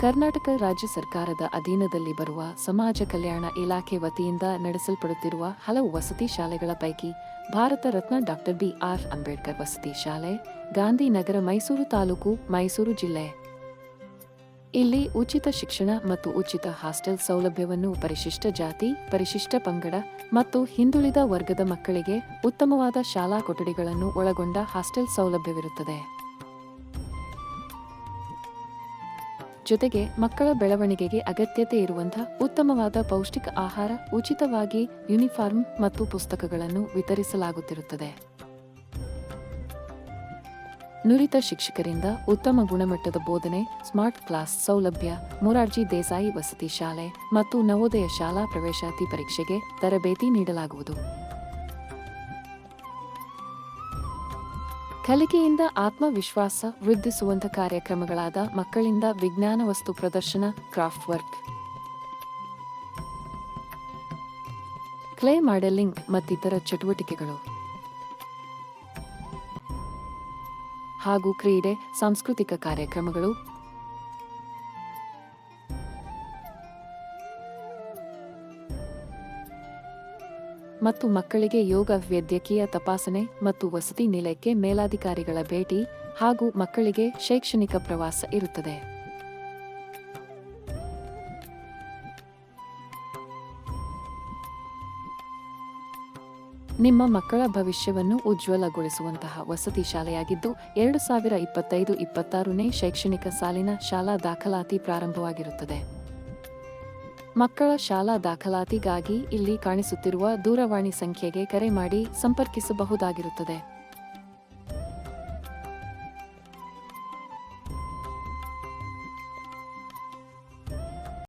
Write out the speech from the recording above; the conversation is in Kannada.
ಕರ್ನಾಟಕ ರಾಜ್ಯ ಸರ್ಕಾರದ ಅಧೀನದಲ್ಲಿ ಬರುವ ಸಮಾಜ ಕಲ್ಯಾಣ ಇಲಾಖೆ ವತಿಯಿಂದ ನಡೆಸಲ್ಪಡುತ್ತಿರುವ ಹಲವು ವಸತಿ ಶಾಲೆಗಳ ಪೈಕಿ Bharat Ratna doctor B R Ambedkar ವಸತಿ ಶಾಲೆ, ಗಾಂಧಿನಗರ ಮೈಸೂರು ತಾಲೂಕು, ಮೈಸೂರು ಜಿಲ್ಲೆ. ಇಲ್ಲಿ ಉಚಿತ ಶಿಕ್ಷಣ ಮತ್ತು ಉಚಿತ ಹಾಸ್ಟೆಲ್ ಸೌಲಭ್ಯವನ್ನು ಪರಿಶಿಷ್ಟ ಜಾತಿ, ಪರಿಶಿಷ್ಟ ಪಂಗಡ ಮತ್ತು ಹಿಂದುಳಿದ ವರ್ಗದ ಮಕ್ಕಳಿಗೆ ಉತ್ತಮವಾದ ಶಾಲಾ ಕೊಠಡಿಗಳನ್ನು ಒಳಗೊಂಡ ಹಾಸ್ಟೆಲ್ ಸೌಲಭ್ಯವಿರುತ್ತದೆ. ಜೊತೆಗೆ ಮಕ್ಕಳ ಬೆಳವಣಿಗೆಗೆ ಅಗತ್ಯತೆ ಇರುವಂತಹ ಉತ್ತಮವಾದ ಪೌಷ್ಟಿಕ ಆಹಾರ, ಉಚಿತವಾಗಿ ಯೂನಿಫಾರ್ಮ್ ಮತ್ತು ಪುಸ್ತಕಗಳನ್ನು ವಿತರಿಸಲಾಗುತ್ತಿರುತ್ತದೆ. ನುರಿತ ಶಿಕ್ಷಕರಿಂದ ಉತ್ತಮ ಗುಣಮಟ್ಟದ ಬೋಧನೆ, ಸ್ಮಾರ್ಟ್ ಕ್ಲಾಸ್ ಸೌಲಭ್ಯ, ಮೊರಾರ್ಜಿ ದೇಸಾಯಿ ವಸತಿ ಶಾಲೆ ಮತ್ತು ನವೋದಯ ಶಾಲಾ ಪ್ರವೇಶಾತಿ ಪರೀಕ್ಷೆಗೆ ತರಬೇತಿ ನೀಡಲಾಗುವುದು. ಕಲಿಕೆಯಿಂದ ಆತ್ಮವಿಶ್ವಾಸ ವೃದ್ಧಿಸುವಂಥ ಕಾರ್ಯಕ್ರಮಗಳಾದ ಮಕ್ಕಳಿಂದ ವಿಜ್ಞಾನ ವಸ್ತು ಪ್ರದರ್ಶನ ಕ್ರಾಫ್ಟ್ ವರ್ಕ್ ಕ್ಲೇ ಮಾಡೆಲಿಂಗ್ ಮತ್ತಿತರ ಚಟುವಟಿಕೆಗಳು. ಹಾಗೂ ಕ್ರೀಡೆ, ಸಾಂಸ್ಕೃತಿಕ ಕಾರ್ಯಕ್ರಮಗಳು. ಮತ್ತು ಮಕ್ಕಳಿಗೆ ಯೋಗ, ವೈದ್ಯಕೀಯ ತಪಾಸಣೆ ಮತ್ತು ವಸತಿ ನಿಲಯಕ್ಕೆ ಮೇಲಾಧಿಕಾರಿಗಳ ಭೇಟಿ ಹಾಗೂ ಮಕ್ಕಳಿಗೆ ಶೈಕ್ಷಣಿಕ ಪ್ರವಾಸ ಇರುತ್ತದೆ. ನಿಮ್ಮ ಮಕ್ಕಳ ಭವಿಷ್ಯವನ್ನು ಉಜ್ವಲಗೊಳಿಸುವಂತಹ ವಸತಿ ಶಾಲೆಯಾಗಿದ್ದು, ಎರಡು ಸಾವಿರ ಇಪ್ಪತ್ತೈದು, ಇಪ್ಪತ್ತಾರನೇ ಶೈಕ್ಷಣಿಕ ಸಾಲಿನ ಶಾಲಾ ದಾಖಲಾತಿ ಪ್ರಾರಂಭವಾಗಿರುತ್ತದೆ. ಮಕ್ಕಳ ಶಾಲಾ ದಾಖಲಾತಿಗಾಗಿ ಇಲ್ಲಿ ಕಾಣಿಸುತ್ತಿರುವ ದೂರವಾಣಿ ಸಂಖ್ಯೆಗೆ ಕರೆ ಮಾಡಿ ಸಂಪರ್ಕಿಸಬಹುದಾಗಿರುತ್ತದೆ.